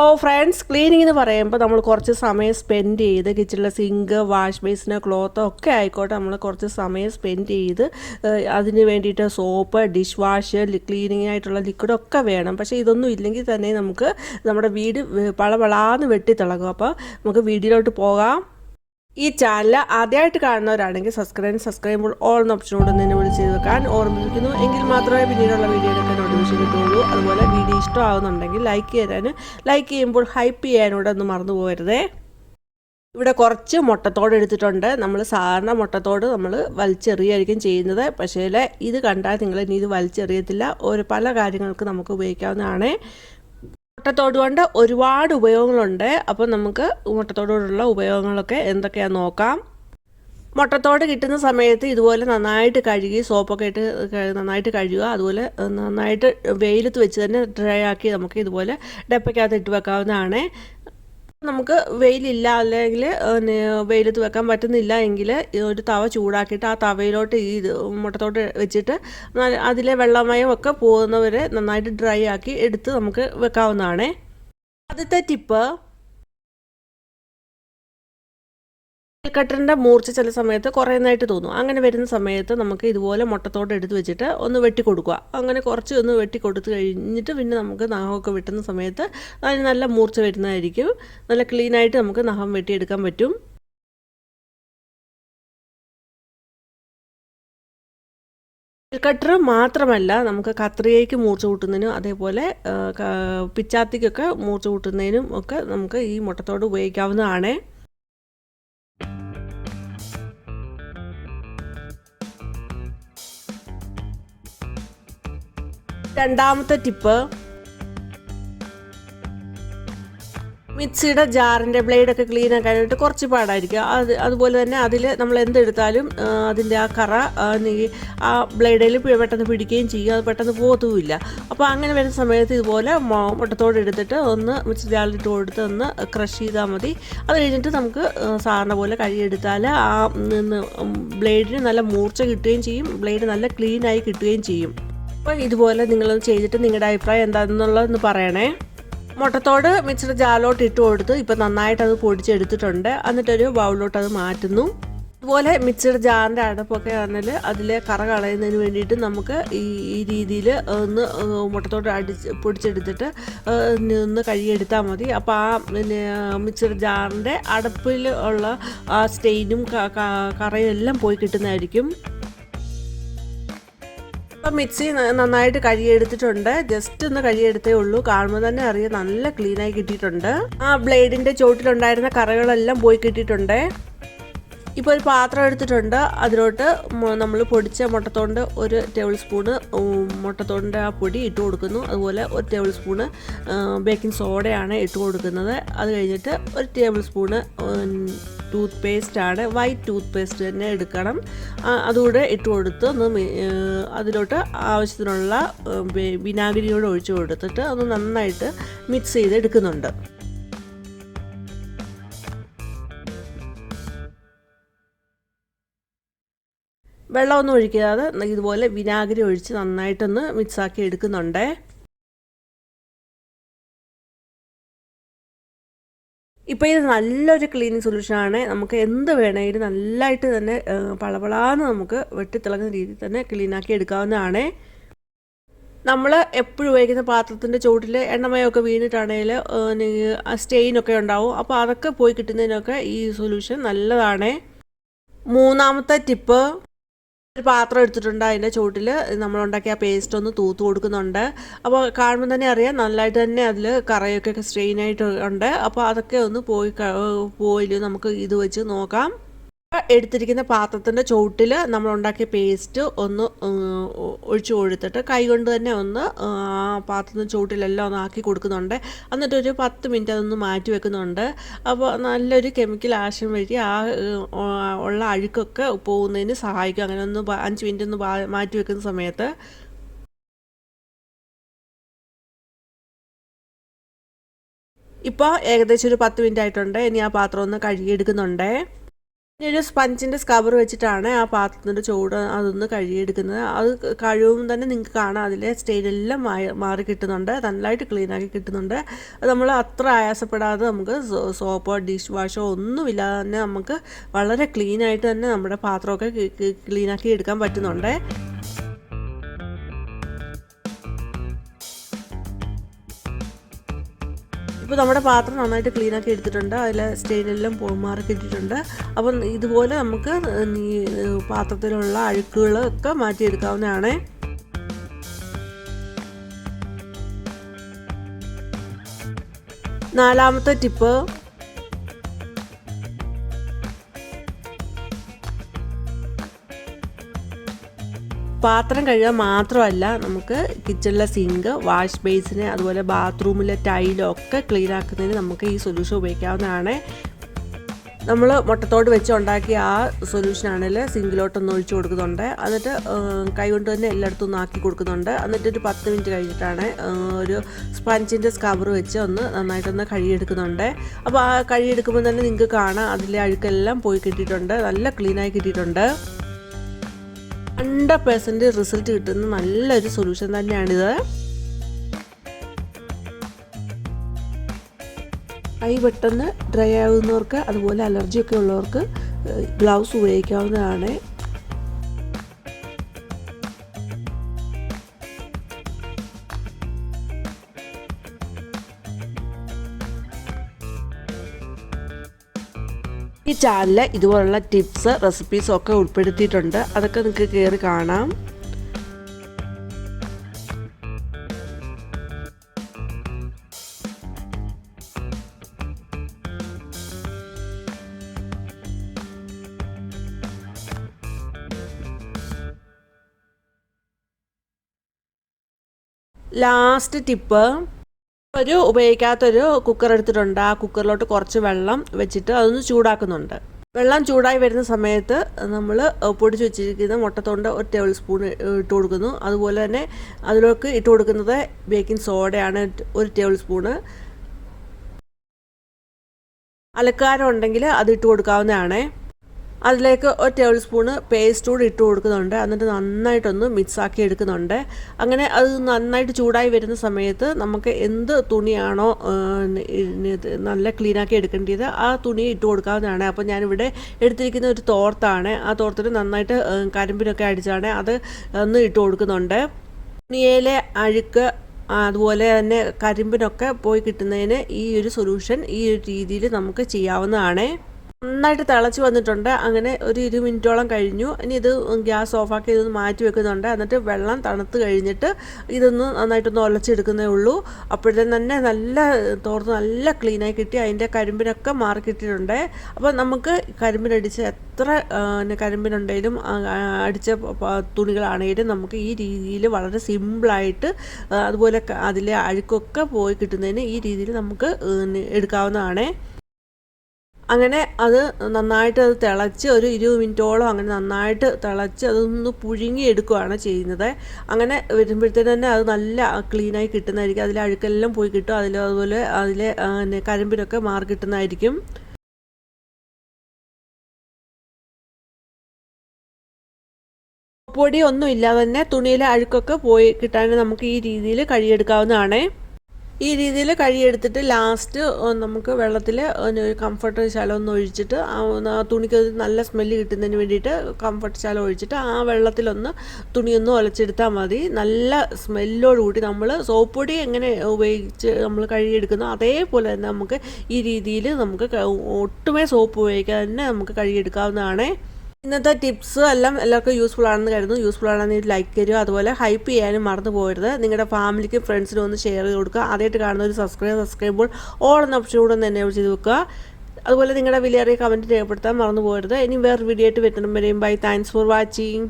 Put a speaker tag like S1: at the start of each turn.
S1: ഓ friends cleaning എന്ന് പറയുമ്പോൾ നമ്മൾ കുറച്ച് സമയം സ്പെൻഡ് ചെയ്ത് കിച്ചണിലെ സിങ്ക് വാഷ് ബേസിന് ക്ലോത്ത് ഒക്കെ ആയിക്കോട്ടെ നമ്മൾ കുറച്ച് സമയം സ്പെൻഡ് ചെയ്ത് അതിന് വേണ്ടിയിട്ട് സോപ്പ് ഡിഷ് വാഷ് ക്ലീനിങ് ആയിട്ടുള്ള ലിക്വിഡൊക്കെ വേണം. പക്ഷേ ഇതൊന്നും ഇല്ലെങ്കിൽ തന്നെ നമുക്ക് നമ്മുടെ വീട് പളപളാന്ന് വെട്ടിത്തിളങ്ങും അപ്പോൾ നമുക്ക് വീടിലോട്ട് പോകാം. ഈ ചാനൽ ആദ്യമായിട്ട് കാണുന്നവരാണെങ്കിൽ സബ്സ്ക്രൈബ് സബ്സ്ക്രൈബ് ഓൾ എന്ന ഓപ്ഷനോട് തന്നെ വിളിച്ച് വെക്കാൻ ഓർമ്മിപ്പിക്കുന്നു. എങ്കിൽ മാത്രമേ പിന്നീടുള്ള വീഡിയോയിലൊക്കെ നോട്ടിഫിക്കേഷൻ കിട്ടുള്ളൂ അതുപോലെ വീഡിയോ ഇഷ്ടമാകുന്നുണ്ടെങ്കിൽ ലൈക്ക് ചെയ്യാൻ ലൈക്ക് ചെയ്യുമ്പോൾ ഹൈപ്പ് ചെയ്യാനൂടെ ഒന്ന് മറന്നു പോകരുതേ. ഇവിടെ കുറച്ച് മുട്ടത്തോട് എടുത്തിട്ടുണ്ട്. നമ്മൾ സാധാരണ മുട്ടത്തോട് നമ്മൾ വലിച്ചെറിയായിരിക്കും ചെയ്യുന്നത്. പക്ഷേ ഇത് കണ്ടാൽ നിങ്ങൾ ഇനി ഇത് വലിച്ചെറിയത്തില്ല. ഒരു പല കാര്യങ്ങൾക്ക് നമുക്ക് ഉപയോഗിക്കാവുന്നതാണ്. മുട്ടത്തോട് കൊണ്ട് ഒരുപാട് ഉപയോഗങ്ങളുണ്ട്. അപ്പോൾ നമുക്ക് മുട്ടത്തോടുള്ള ഉപയോഗങ്ങളൊക്കെ എന്തൊക്കെയാണെന്ന് നോക്കാം. മുട്ടത്തോട് കിട്ടുന്ന സമയത്ത് ഇതുപോലെ നന്നായിട്ട് കഴുകി സോപ്പൊക്കെ ഇട്ട് നന്നായിട്ട് കഴുകുക. അതുപോലെ നന്നായിട്ട് വെയിലത്ത് വെച്ച് തന്നെ ഡ്രൈ ആക്കി നമുക്ക് ഇതുപോലെ ഡപ്പയ്ക്കകത്ത് ഇട്ട് വെക്കാവുന്നതാണ്. നമുക്ക് വെയിലില്ല അല്ലെങ്കിൽ വെയിലത്ത് വെക്കാൻ പറ്റുന്നില്ല എങ്കിൽ ഒരു തവ ചൂടാക്കിയിട്ട് ആ തവയിലോട്ട് ഈ മുട്ടത്തോട്ട് വെച്ചിട്ട് അതിലെ വെള്ളമയം ഒക്കെ പോകുന്നവരെ നന്നായിട്ട് ഡ്രൈ ആക്കി എടുത്ത് നമുക്ക് വെക്കാവുന്നതാണേ. ആദ്യത്തെ ടിപ്പ് കട്ടറിന്റെ മൂർച്ച ചില സമയത്ത് കുറേ കുറയുന്നതായിട്ട് തോന്നും. അങ്ങനെ വരുന്ന സമയത്ത് നമുക്ക് ഇതുപോലെ മുട്ടത്തോട്ട് എടുത്ത് വെച്ചിട്ട് ഒന്ന് വെട്ടി കൊടുക്കുക. അങ്ങനെ കുറച്ച് ഒന്ന് വെട്ടി കൊടുത്തു കഴിഞ്ഞിട്ട് പിന്നെ നമുക്ക് നഖമൊക്കെ വെട്ടുന്ന സമയത്ത് അതിന് നല്ല മൂർച്ച വരുന്നതായിരിക്കും. നല്ല ക്ലീനായിട്ട് നമുക്ക് നഖം വെട്ടിയെടുക്കാൻ പറ്റും. കട്ടർ മാത്രമല്ല നമുക്ക് കത്രികയ്ക്ക് മൂർച്ച കൂട്ടുന്നതിനും അതേപോലെ പിച്ചാത്തിക്കൊക്കെ മൂർച്ച കൂട്ടുന്നതിനും ഒക്കെ നമുക്ക് ഈ മുട്ടത്തോട് ഉപയോഗിക്കാവുന്നതാണ്. രണ്ടാമത്തെ ടിപ്പ്. മിക്സിയുടെ ജാറിന്റെ ബ്ലേഡൊക്കെ ക്ലീൻ ആക്കാനായിട്ട് കുറച്ച് പാടായിരിക്കും. അത് അതുപോലെ തന്നെ അതിൽ നമ്മൾ എന്തെടുത്താലും അതിന്റെ ആ കറ ആ, ബ്ലേഡിൽ പെട്ടെന്ന് പിടിക്കുകയും ചെയ്യും അത് പെട്ടെന്ന് പോകത്തുമില്ല അപ്പോൾ അങ്ങനെ വരുന്ന സമയത്ത് ഇതുപോലെ മുട്ടത്തോട് എടുത്തിട്ട് ഒന്ന് മിക്സി ജാറിലിട്ട് കൊടുത്ത് ഒന്ന് ക്രഷ് ചെയ്താൽ മതി. അത് കഴിഞ്ഞിട്ട് നമുക്ക് സാധാരണ പോലെ കഴുകിയെടുത്താൽ ആ ബ്ലേഡിന് നല്ല മൂർച്ച കിട്ടുകയും ചെയ്യും. ബ്ലേഡ് നല്ല ക്ലീനായി കിട്ടുകയും ചെയ്യും. അപ്പോൾ ഇതുപോലെ നിങ്ങളൊന്ന് ചെയ്തിട്ട് നിങ്ങളുടെ അഭിപ്രായം എന്താണെന്നുള്ളതെന്ന് പറയണേ. മുട്ടത്തോട് മിക്സിയുടെ ജാലോട്ട് ഇട്ട് കൊടുത്ത്. ഇപ്പം നന്നായിട്ട് അത് പൊടിച്ചെടുത്തിട്ടുണ്ട്. എന്നിട്ടൊരു ബൗളിലോട്ട് അത് മാറ്റുന്നു. അതുപോലെ മിക്സിയുടെ ജാറിന്റെ അടപ്പൊക്കെ ആണെങ്കിൽ അതിലെ കറ കളയുന്നതിന് വേണ്ടിയിട്ട് നമുക്ക് ഈ ഈ രീതിയിൽ ഒന്ന് മുട്ടത്തോട് അടിച്ച് പൊടിച്ചെടുത്തിട്ട് ഒന്ന് കഴുകിയെടുത്താൽ മതി. അപ്പോൾ ആ പിന്നെ മിക്സിയുടെ ജാറിന്റെ അടപ്പിൽ ഉള്ള ആ സ്റ്റെയിനും കറയും എല്ലാം പോയി കിട്ടുന്നതായിരിക്കും. ഇപ്പം മിക്സി നന്നായിട്ട് കഴുകിയെടുത്തിട്ടുണ്ട്. ജസ്റ്റ് ഒന്ന് കഴുകിയെടുത്തേ ഉള്ളൂ. കാണുമ്പോൾ തന്നെ അറിയാം നല്ല ക്ലീനായി കിട്ടിയിട്ടുണ്ട്. ആ ബ്ലേഡിന്റെ ചോട്ടിലുണ്ടായിരുന്ന കറകളെല്ലാം പോയി കിട്ടിയിട്ടുണ്ട്. ഇപ്പോൾ ഒരു പാത്രം എടുത്തിട്ടുണ്ട്. അതിലോട്ട് നമ്മൾ പൊടിച്ച മുട്ടത്തോണ്ട് ഒരു ടേബിൾ സ്പൂണ് മുട്ടത്തോണ്ട് ആ പൊടി ഇട്ട് കൊടുക്കുന്നു. അതുപോലെ ഒരു ടേബിൾ സ്പൂണ് ബേക്കിംഗ് സോഡയാണ് ഇട്ട് കൊടുക്കുന്നത്. അത് കഴിഞ്ഞിട്ട് ഒരു ടേബിൾ സ്പൂണ് ടൂത്ത് പേസ്റ്റ് ആണ്. വൈറ്റ് ടൂത്ത് പേസ്റ്റ് തന്നെ എടുക്കണം. അതുകൂടെ ഇട്ട് കൊടുത്ത് ഒന്ന് അതിലോട്ട് ആവശ്യത്തിനുള്ള വിനാഗിരിയോട് ഒഴിച്ച് കൊടുത്തിട്ട് ഒന്ന് നന്നായിട്ട് മിക്സ് ചെയ്ത് എടുക്കുന്നുണ്ട് വെള്ളമൊന്നും ഒഴിക്കാതെ ഇതുപോലെ വിനാഗിരി ഒഴിച്ച് നന്നായിട്ടൊന്ന് മിക്സാക്കി എടുക്കുന്നുണ്ട്. ഇപ്പോൾ ഇത് നല്ലൊരു ക്ലീനിങ് സൊല്യൂഷനാണ് നമുക്ക് എന്ത് വേണമെങ്കിലും നല്ലതായിട്ട് തന്നെ പളപളാന്ന് നമുക്ക് വെട്ടിത്തിളങ്ങുന്ന രീതിയിൽ തന്നെ ക്ലീനാക്കി എടുക്കാവുന്നതാണ്. നമ്മൾ എപ്പോഴും ഉപയോഗിക്കുന്ന പാത്രത്തിന്റെ ചുവട്ടിൽ എണ്ണമയമൊക്കെ വീണിട്ടാണെങ്കിൽ സ്റ്റെയിനൊക്കെ ഉണ്ടാവും. അപ്പോൾ അതൊക്കെ പോയി കിട്ടുന്നതിനൊക്കെ ഈ സൊല്യൂഷൻ നല്ലതാണ്. മൂന്നാമത്തെ ടിപ്പ് ഒരു പാത്രം എടുത്തിട്ടുണ്ട് അതിന്റെ ചുവട്ടിൽ. നമ്മളുണ്ടാക്കിയ പേസ്റ്റ് ഒന്ന് തൂത്ത് കൊടുക്കുന്നുണ്ട്. അപ്പോൾ കാണുമ്പോൾ തന്നെ അറിയാം നല്ലതായിട്ട് തന്നെ അതിൽ കറയൊക്കെ സ്ട്രെയിൻ ആയിട്ട് ഉണ്ട് അപ്പോൾ അതൊക്കെ ഒന്ന് പോയി പോയില്ല നമുക്ക് ഇത് വെച്ച് നോക്കാം. എടുത്തിരിക്കുന്ന പാത്രത്തിന്റെ ചുവട്ടിൽ നമ്മൾ ഉണ്ടാക്കിയ പേസ്റ്റ് ഒന്ന് ഒഴിച്ചു കൊടുത്തിട്ട് കൈ കൊണ്ട് തന്നെ ഒന്ന് ആ പാത്രത്തിന്റെ ചുവട്ടിലെല്ലാം ഒന്ന് ആക്കി കൊടുക്കുന്നുണ്ട്. എന്നിട്ട് ഒരു പത്ത് മിനിറ്റ് അതൊന്ന് മാറ്റി വെക്കുന്നുണ്ട്. അപ്പോൾ നല്ലൊരു കെമിക്കൽ ആശം വഴി ആ ഉള്ള അഴുക്കൊക്കെ പോകുന്നതിന് സഹായിക്കും. അങ്ങനെ ഒന്ന് അഞ്ച് മിനിറ്റ് ഒന്ന് മാറ്റി വെക്കുന്ന സമയത്ത്. ഇപ്പോൾ ഏകദേശം ഒരു പത്ത് മിനിറ്റ് ആയിട്ടുണ്ട്. ഇനി ആ പാത്രം ഒന്ന് കഴുകിയെടുക്കുന്നുണ്ട്. ഒരു സ്പഞ്ചിന്റെ സ്കബർ വെച്ചിട്ടാണ് ആ പാത്രത്തിന്റെ ചൂട് അതൊന്ന് കഴുകിയെടുക്കുന്നത്. അത് കഴിവും തന്നെ നിങ്ങൾക്ക് കാണാം അതിലെ സ്റ്റെയിനെല്ലാം മാറി മാറി കിട്ടുന്നുണ്ട്. നല്ലതായിട്ട് ക്ലീനാക്കി കിട്ടുന്നുണ്ട്. അത് നമ്മൾ അത്ര ആയാസപ്പെടാതെ നമുക്ക് സോപ്പോ ഡിഷ് വാഷോ ഒന്നുമില്ലാതെ തന്നെ നമുക്ക് വളരെ ക്ലീനായിട്ട് തന്നെ നമ്മുടെ പാത്രമൊക്കെ ക്ലീനാക്കി എടുക്കാൻ പറ്റുന്നുണ്ട്. ഇപ്പോൾ നമ്മുടെ പാത്രം നന്നായിട്ട് ക്ലീൻ ആക്കി എടുത്തിട്ടുണ്ട്. അതിൽ സ്റ്റെയിനെല്ലാം മാറി കിട്ടിയിട്ടുണ്ട് അപ്പം ഇതുപോലെ നമുക്ക് ഈ പാത്രത്തിലുള്ള അഴുക്കുകളൊക്കെ മാറ്റിയെടുക്കാവുന്നതാണ്. നാലാമത്തെ ടിപ്പ് പാത്രം കഴുകാൻ മാത്രമല്ല നമുക്ക് കിച്ചണിലെ സിങ്ക് വാഷ് ബേസിന് അതുപോലെ ബാത്റൂമിലെ ഒക്കെ ക്ലീൻ ആക്കുന്നതിന് നമുക്ക് ഈ സൊല്യൂഷൻ ഉപയോഗിക്കാവുന്നതാണ്. നമ്മൾ മുട്ടത്തോട് വെച്ച് ഉണ്ടാക്കിയ ആ സൊല്യൂഷനാണെങ്കിൽ സിങ്കിലോട്ടൊന്ന് ഒഴിച്ചു കൊടുക്കുന്നുണ്ട്. എന്നിട്ട് കൈ കൊണ്ട് തന്നെ എല്ലായിടത്തും ഒന്ന് ആക്കി കൊടുക്കുന്നുണ്ട്. എന്നിട്ട് ഒരു പത്ത് മിനിറ്റ് കഴിഞ്ഞിട്ടാണ് ഒരു സ്പഞ്ചിന്റെ സ്കവർ വെച്ച് ഒന്ന് നന്നായിട്ടൊന്ന് കഴുകിയെടുക്കുന്നുണ്ട്. അപ്പോൾ ആ കഴുകിയെടുക്കുമ്പോൾ തന്നെ നിങ്ങൾക്ക് കാണാം അതിലെ അഴുക്കെല്ലാം പോയി കിട്ടിയിട്ടുണ്ട്. നല്ല ക്ലീനായി കിട്ടിയിട്ടുണ്ട്. ഹൺഡ്രഡ് പെർസെന്റ് റിസൾട്ട് കിട്ടുന്ന നല്ലൊരു സൊല്യൂഷൻ തന്നെയാണിത് കൈ പെട്ടെന്ന് ഡ്രൈ ആകുന്നവർക്ക് അതുപോലെ അലർജിയൊക്കെ ഉള്ളവർക്ക് ഗ്ലൗസ് ഉപയോഗിക്കാവുന്നതാണ്. ഈ ചാനലിൽ ഇതുപോലുള്ള ടിപ്സ് റെസിപ്പീസും ഒക്കെ ഉൾപ്പെടുത്തിയിട്ടുണ്ട്. അതൊക്കെ നിങ്ങൾക്ക് കയറി കാണാം. ലാസ്റ്റ് ടിപ്പ് ഒരു ഉപയോഗിക്കാത്തൊരു കുക്കർ എടുത്തിട്ടുണ്ട്. ആ കുക്കറിലോട്ട് കുറച്ച് വെള്ളം വെച്ചിട്ട് അതൊന്ന് ചൂടാക്കുന്നുണ്ട്. വെള്ളം ചൂടായി വരുന്ന സമയത്ത് നമ്മൾ പൊടിച്ച് വെച്ചിരിക്കുന്ന മുട്ടത്തോണ്ട് ഒരു ടേബിൾ സ്പൂൺ ഇട്ട് കൊടുക്കുന്നു. അതുപോലെ തന്നെ അതിലേക്ക് ഇട്ട് കൊടുക്കുന്നത് ബേക്കിംഗ് സോഡയാണ് ഒരു ടേബിൾ സ്പൂണ് അലക്കാരം ഉണ്ടെങ്കിൽ അത് ഇട്ട് കൊടുക്കാവുന്നതാണേ. അതിലേക്ക് ഒരു ടേബിൾ സ്പൂണ് പേസ്റ്റ് കൂടി ഇട്ട് കൊടുക്കുന്നുണ്ട്. എന്നിട്ട് നന്നായിട്ടൊന്ന് മിക്സ് ആക്കി എടുക്കുന്നുണ്ട്. അങ്ങനെ അത് നന്നായിട്ട് ചൂടായി വരുന്ന സമയത്ത് നമുക്ക് എന്ത് തുണിയാണോ നല്ല ക്ലീനാക്കി എടുക്കേണ്ടത് ആ തുണി ഇട്ട് കൊടുക്കാവുന്നതാണ്. അപ്പോൾ ഞാനിവിടെ എടുത്തിരിക്കുന്ന ഒരു തോർത്താണ്. ആ തോർത്തിന് നന്നായിട്ട് കരിമ്പിനൊക്കെ അടിച്ചാണ് അത് ഒന്ന് ഇട്ട് കൊടുക്കുന്നുണ്ട്. തുണിയിലെ അഴുക്ക് അതുപോലെ തന്നെ കരിമ്പിനൊക്കെ പോയി കിട്ടുന്നതിന് ഈ ഒരു സൊല്യൂഷൻ ഈ ഒരു രീതിയിൽ നമുക്ക് ചെയ്യാവുന്നതാണ്. നന്നായിട്ട് തിളച്ച് വന്നിട്ടുണ്ട്. അങ്ങനെ ഒരു ഇരു മിനിറ്റോളം കഴിഞ്ഞു. ഇനി ഇത് ഗ്യാസ് ഓഫാക്കി ഇതൊന്ന് മാറ്റി വെക്കുന്നുണ്ട്. എന്നിട്ട് വെള്ളം തണുത്ത് കഴിഞ്ഞിട്ട് ഇതൊന്ന് നന്നായിട്ടൊന്ന് ഒലച്ചെടുക്കുന്നേ ഉള്ളൂ. അപ്പോഴത്തേന് തന്നെ നല്ല തോർത്ത് നല്ല ക്ലീനായി കിട്ടി. അതിന്റെ കരിമ്പിനൊക്കെ മാറി കിട്ടിയിട്ടുണ്ട്. അപ്പോൾ നമുക്ക് കരിമ്പിനടിച്ച് എത്ര കരിമ്പിനുണ്ടെങ്കിലും അടിച്ച തുണികളാണെങ്കിലും നമുക്ക് ഈ രീതിയിൽ വളരെ സിമ്പിളായിട്ട് അതുപോലെ അതിലെ അഴുക്കൊക്കെ പോയി കിട്ടുന്നതിന് ഈ രീതിയിൽ നമുക്ക് എടുക്കാവുന്നതാണ്. അങ്ങനെ അത് നന്നായിട്ട് അത് തിളച്ച് ഒരു ഇരുപത് മിനിറ്റോളം അങ്ങനെ നന്നായിട്ട് തിളച്ച് അതൊന്ന് പുഴുങ്ങി എടുക്കുകയാണ് ചെയ്യുന്നത്. അങ്ങനെ വരുമ്പോഴത്തേന് തന്നെ അത് നല്ല ക്ലീനായി കിട്ടുന്നതായിരിക്കും. അതിലെ അഴുക്കെല്ലാം പോയി കിട്ടും. അതിൽ അതുപോലെ അതിലെ കരിമ്പിനൊക്കെ മാറി കിട്ടുന്നതായിരിക്കും. പൊടി ഒന്നും ഇല്ലാതെ തന്നെ തുണിയിലെ അഴുക്കൊക്കെ പോയി കിട്ടാൻ നമുക്ക് ഈ രീതിയിൽ കഴുകിയെടുക്കാവുന്നതാണ് ഈ രീതിയിൽ കഴുകിയെടുത്തിട്ട് ലാസ്റ്റ് നമുക്ക് വെള്ളത്തിൽ ഒരു കംഫർട്ട് ശലം ഒന്ന് ഒഴിച്ചിട്ട് ആ തുണിക്ക് നല്ല സ്മെല്ല് കിട്ടുന്നതിന് വേണ്ടിയിട്ട് കംഫർട്ട് ശലം ഒഴിച്ചിട്ട് ആ വെള്ളത്തിലൊന്ന് തുണിയൊന്ന് ഒലച്ചെടുത്താൽ മതി. നല്ല സ്മെല്ലോടുകൂടി നമ്മൾ സോപ്പ് പൊടി എങ്ങനെ ഉപയോഗിച്ച് നമ്മൾ കഴുകിയെടുക്കുന്നു അതേപോലെ തന്നെ നമുക്ക് ഈ രീതിയിൽ നമുക്ക് ഒട്ടുമേ സോപ്പ് ഉപയോഗിക്കാതെ തന്നെ നമുക്ക് കഴുകിയെടുക്കാവുന്നതാണ്. ഇന്നത്തെ ടിപ്സ് എല്ലാം എല്ലാവർക്കും യൂസ്ഫുൾ ആണെന്ന് കരുതുന്നു. യൂസ്ഫുൾ ആണെങ്കിൽ ലൈക്ക് തരിക. അതുപോലെ ഹൈപ്പ് ചെയ്യാനും മറന്നു പോകരുത്. നിങ്ങളുടെ ഫാമിലിക്കും ഫ്രണ്ട്സിനും ഒന്ന് ഷെയർ ചെയ്ത് കൊടുക്കുക. ആദ്യമായിട്ട് കാണുന്ന ഒരു സബ്സ്ക്രൈബ് സബ്സ്ക്രൈബ് ഓൾ എന്ന ഓപ്ഷൻ കൂടെ ഒന്ന് എനേബിൾ ചെയ്ത് വെക്കുക. അതുപോലെ നിങ്ങളുടെ വിലയേറിയ കമന്റ് രേഖപ്പെടുത്താൻ മറന്നു പോകരുത്. ഇനി വേറെ വീഡിയോ ആയിട്ട് വരുന്നതും വരെയും ബൈ താങ്ക്സ് ഫോർ വാച്ചിങ്